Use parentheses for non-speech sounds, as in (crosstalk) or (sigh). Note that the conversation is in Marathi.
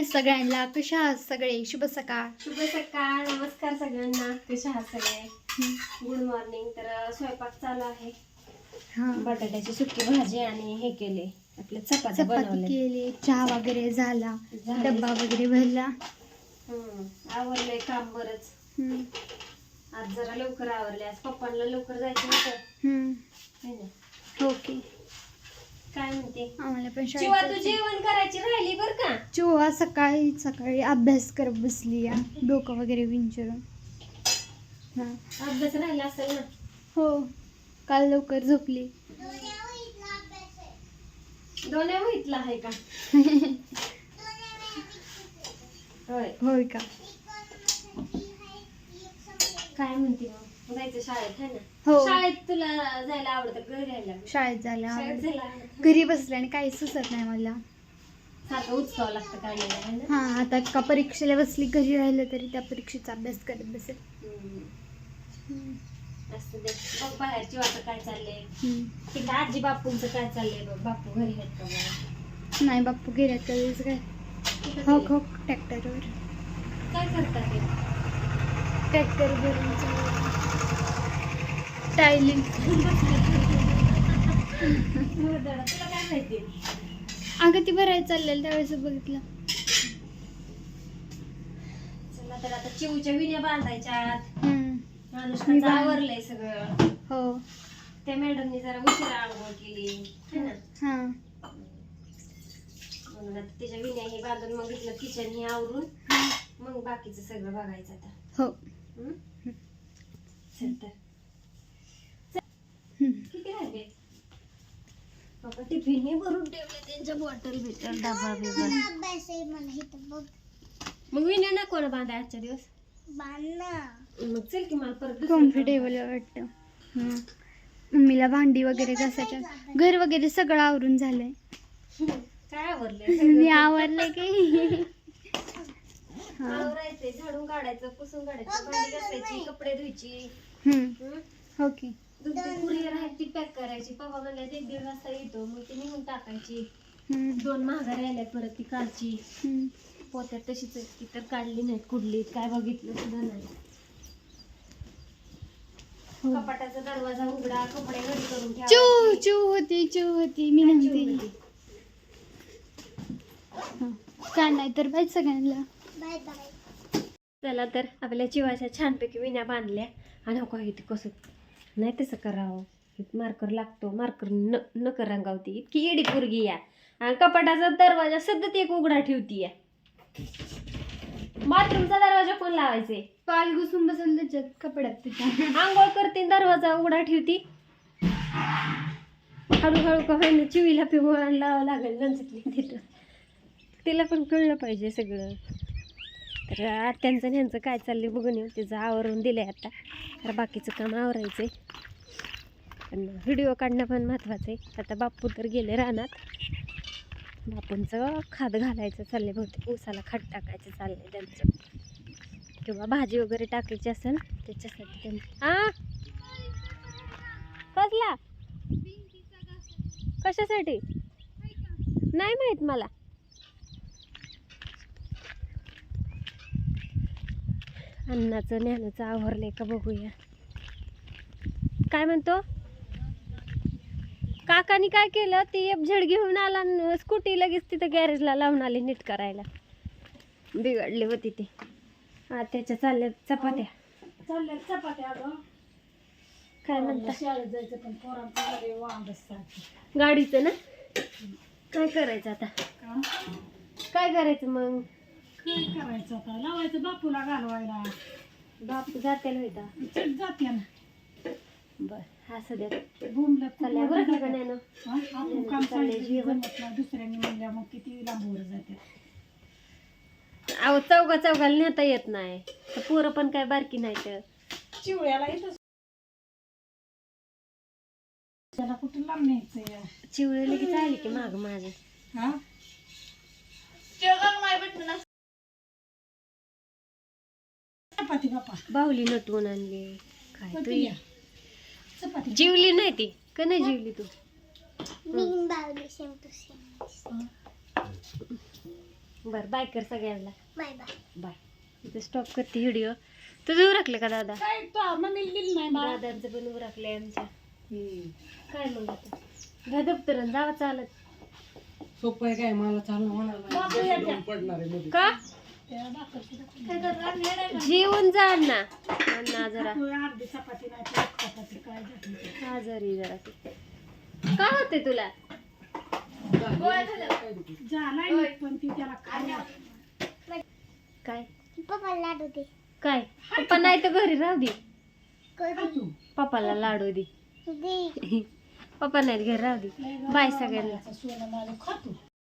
हाय सगळ्यांना. कशा आहात सगळे? शुभ सकाळ. शुभ सकाळ. नमस्कार सगळ्यांना. कसे आहात सगळे? गुड मॉर्निंग तर स्वयंपाक चालू आहे. बटाट्याची सुकी भाजी आणि हे केले. चपात्या चपाती बनवले केली चहा वगैरे झाला. डब्बा वगैरे भरला. हम्म, आवरलंय काम बरंच. आज जरा लवकर आवरले. आज पप्पांना लवकर जायचं होतं. ओके काय म्हणते? आम्हाला पण शिवा शाळेत जेवण करायची राहिली बर का? चिवा सकाळी सकाळी अभ्यास करत बसली या. डोकं वगैरे विंचरून. हा. अभ्यास राहिला असेल ना? हो. काल लवकर झोपली. दोन्ही वहितला आहे का? होय (laughs) होय का? काय म्हणते मग? जायचं शाळेत ना? हो. शाळेत तुला जायला आवडतं घरी राहायला शाळेत जायला आवडतं. घरी बसल्याने काही सुचत नाही मला. सारखं उचकावं लागतं काय नाही है ना? हा आता का परीक्षेला बसली घरी राहिलं तरी त्या परीक्षेचा अभ्यास करत बसेल. हम्म. असं दे. बघ बाहेरची वाटत काय चाललंय? हम्म. आजी बापूंचं काय चाललंय बघ? बापू घरी आहेत का बघ. नाही बाप्पू कधीच काय कुठं हो गेले? हो ट्रॅक्टरवर. काय करतात ते? ट्रॅक्टर भरून माहिती अगं ती भरायला चाललेलं त्यावेळेस बघितलं. चला तर आता चिवच्या विण्या बांधायच्यात. माणूस आवरलंय सगळं. हो. त्या मॅडमनी जरा उशिरा आंघोळ केली. है ना? हा. म्हणून आता त्याच्या विण्या हे बांधून मग इथलं किचन हे. आवरून मग बाकीचं सगळं बघायचं आता. हो? चल तर हम्म. किती राहिले बाबा टिफिन भरून ठेवले त्यांच्या बॉटल बिटल डबा बिबा. मग विण्या नको ना बांधा आजच्या दिवस. मग चल की मला परत दुसरं कम्फर्टेबल वाटतं. हम्म. मम्मीला भांडी वगैरे घासायच्या. घर वगैरे सगळं आवरून झालंय. काय आवरले (laughs) मी आवरले की. (laughs) हा. आवरायचंय झाडून काढायचं पुसून काढायचं भांडी घासायची कपडे धुयची. हम्म. हम्म? ओके कुरिअर आहेत ती पॅक करायची पप्पा म्हणले एक दीड वाजता येतो मग ती निघून टाकायची हम्म. दोन महागारी आल्यात परत ती काढची हम्म. पोत्यात तशीच आहेत ती तर काढली नाहीत कुडलीत काय बघितलं सुद्धा नाही हो. कपाटाचा दरवाजा उघडा कपडे घडी करून चू ठेवायचे. चू होती चू होती मी नव्हती चिव होती? हा. काय नाही तर बाय सगळ्यांना चला तर आपल्या चिवाच्या छानपैकी विण्या बांधल्या आणि हो काय कसं नाही तसं करावं. मार्कर लागतो. मार्कर न नकर रंगावती. इतकी येडी पोरगी या. आणि कपाटाचा दरवाजा सतत एक उघडा ठेवती या बाथरूमचा दरवाजा कोण लावायचे? पाल घुसून बसेल त्याच्यात कपड्यात आंघोळ करते दरवाजा उघडा ठेवती. हळूहळू का होईना चिवीला पिवळा लावावं लागेल. गंजतली तिथं. तिला पण कळलं पाहिजे सगळं. तर आत्यांचं आणि ह्यांचं काय चाललंय बघून येऊ. तिचं आवरून दिलं आहे आता. तर बाकीचं काम आवरायचंय. पण व्हिडिओ काढणं पण महत्त्वाचं आहे आता बापू तर गेले रानात. बापूंचं खाद घालायचं चाललंय बहुतेक. ऊसाला खत टाकायचं चाललंय त्यांचं. किंवा भाजी वगैरे टाकायची असेल त्याच्यासाठी त्यांचं. आ? कसला कशासाठी? नाही माहीत मला. अन्नाचं ज्ञानाचं आवरलंय का बघूया. काय म्हणतो? काकानी काय केलं? ती एक झेड घेऊन आला स्कूटी लगेच तिथं गॅरेजला लावून आली नीट करायला. बिघडली होती ती. हा त्याच्या चालल्या चपात्या. चालल्या चपात्या काय म्हणता? शाळेत जायचं पण पोरांचं घरी वांग असतात गाडीचं ना? काय करायचं आता? काय करायचं मग? काय करायचं आता. लावायचं बापूला घालवायला. बाप जातील होता चट जाते ना. बर सध्या बोंबलं चालल्या बरं का नाही ना? आपण काम चाललंय जमत नाही. दुसऱ्यांनी म्हणल्या मग किती लांबवर जाते. अहो चौगा चौगाला नेता येत नाही. तर पोरं पण काय बारकी नाही तर चिवळ्याला येतच त्याला कुठं लांब न्यायचं या चिवळे लगेच आली की माग माझे हा? चपाती बापा बाहुली नटवून आणली. काय तू या. चपाती. जीवली नाही ती. का नाही जीवली तू? बरं बाय कर सगळ्यांना. Bye bye. बाय. इथे स्टॉप करते व्हिडिओ तुझं उरकलं का दादा? काय तो? मम्मी दिली नाही मला दादांचं पण उरकलंय आमच्या काय मग आता? घ्या जावा चालत. सोपं आहे काय? मला चालणं होणार बापू नाही येत्या. पडणार आहे मध्ये. का. जेवण जा ना अण्णा जरा. तू अर्धी चपाती नाही तर एक चपाती काय झाली? आजारी जरा ते काय होते तुला? काय? पप्पा लाडू दे. काय? पप्पा नाही तर घरी राहू दे. पप्पाला लाडू दे. दे. पप्पा नाही घरी राहू दे. बाय सगळ्यांना. सोनं माझं खातो.